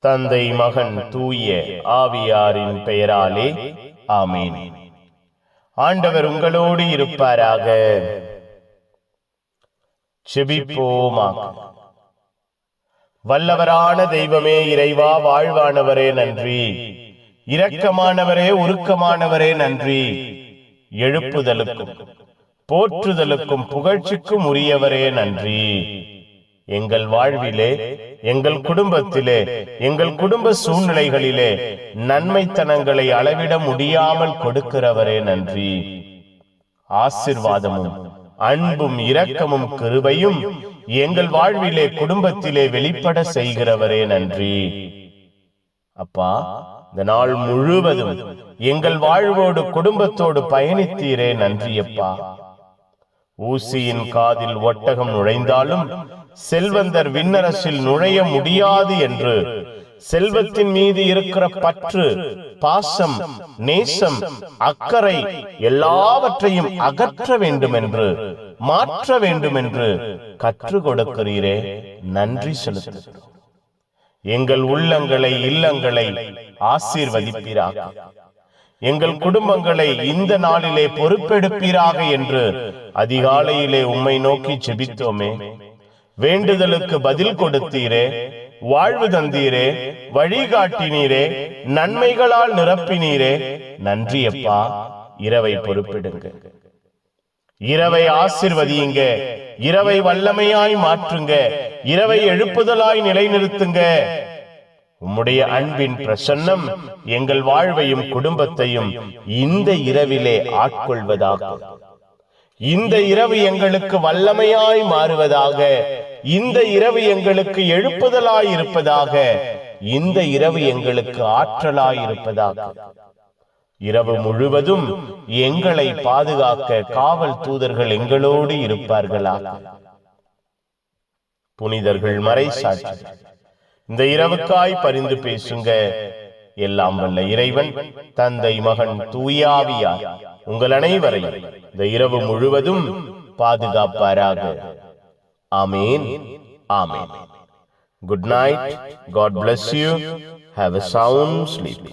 தந்தை மகன் தூய ஆவியாரின் பெயராலே ஆமீன். ஆண்டவர் உங்களோடு இருப்பாராக. வல்லவரான தெய்வமே இறைவா வாழ்வானவரே நன்றி. இரக்கமானவரே உருக்கமானவரே நன்றி. எழுப்புதலுக்கும் போற்றுதலுக்கும் புகழ்ச்சிக்கும் உரியவரே நன்றி. எங்கள் வாழ்விலே எங்கள் குடும்பத்திலே எங்கள் குடும்ப சூழ்நிலைகளிலே நன்மைத்தனங்களை அளவிட முடியாமல் கொடுக்கிறவரே நன்றி. ஆசிர்வாதமும் அன்பும் இரக்கமும் கிருபையும் எங்கள் வாழ்விலே குடும்பத்திலே வெளிப்பட செய்கிறவரே நன்றி. அப்பா இந்த நாள் முழுவதும் எங்கள் வாழ்வோடு குடும்பத்தோடு பயணித்தீரே நன்றி அப்பா ஊசியின் காதில் ஒட்டகம் நுழைந்தாலும் செல்வந்தர் விண்ணரசில் நுழைய முடியாது என்று செல்வத்தின் மீது இருக்கிற பற்று பாசம் நேசம் அக்கறை எல்லாவற்றையும் அகற்ற வேண்டும் என்று மாற்ற வேண்டும் என்று கற்றுக் கொடுக்கிறீரே. நன்றி செலுத்துகிறோம். எங்கள் உள்ளங்களை இல்லங்களை ஆசீர்வதிப்பீராக. எங்கள் குடும்பங்களை இந்த நாளிலே பொறுப்பெடுப்பீராக என்று அதிகாலையிலே உம்மை நோக்கி செபித்தோமே. வேண்டுதலுக்கு பதில் கொடுத்தீரே வாழ்வு தந்தீரே வழிகாட்டினீரே நன்மைகளால் நிரப்பினீரே. நன்றி அப்பா இரவை பொறுப்பிடுங்க. இரவை ஆசிர்வதியுங்க இரவை வல்லமையாய் மாற்றுங்க இரவை எழுப்புதலாய் நிலைநிறுத்துங்க. உம்முடைய அன்பின் பிரசன்னம் எங்கள் வாழ்வையும் குடும்பத்தையும் இந்த இரவிலே ஆட்கொள்வதாக. இந்த இரவு எங்களுக்கு வல்லமையாய் மாறுவதாக. இந்த இரவு எங்களுக்கு எழுப்புதலாய் இருப்பதாக. இந்த இரவு எங்களுக்கு ஆற்றலாய் இருப்பதாக. இரவு முழுவதும் எங்களை பாதுகாக்க காவல் தூதர்கள் எங்களோடு இருப்பார்களா புனிதர்கள் மறை சாட்சி இந்த இரவுக்காய் பரிந்து பேசுங்க. எல்லாம் வல்ல இறைவன் தந்தை மகன் தூயாவியார் உங்கள் அனைவரையும் இந்த இரவு முழுவதும் பாதுகாப்பாராக. ஆமீன் ஆமீன். Good night God bless you have a sound sleep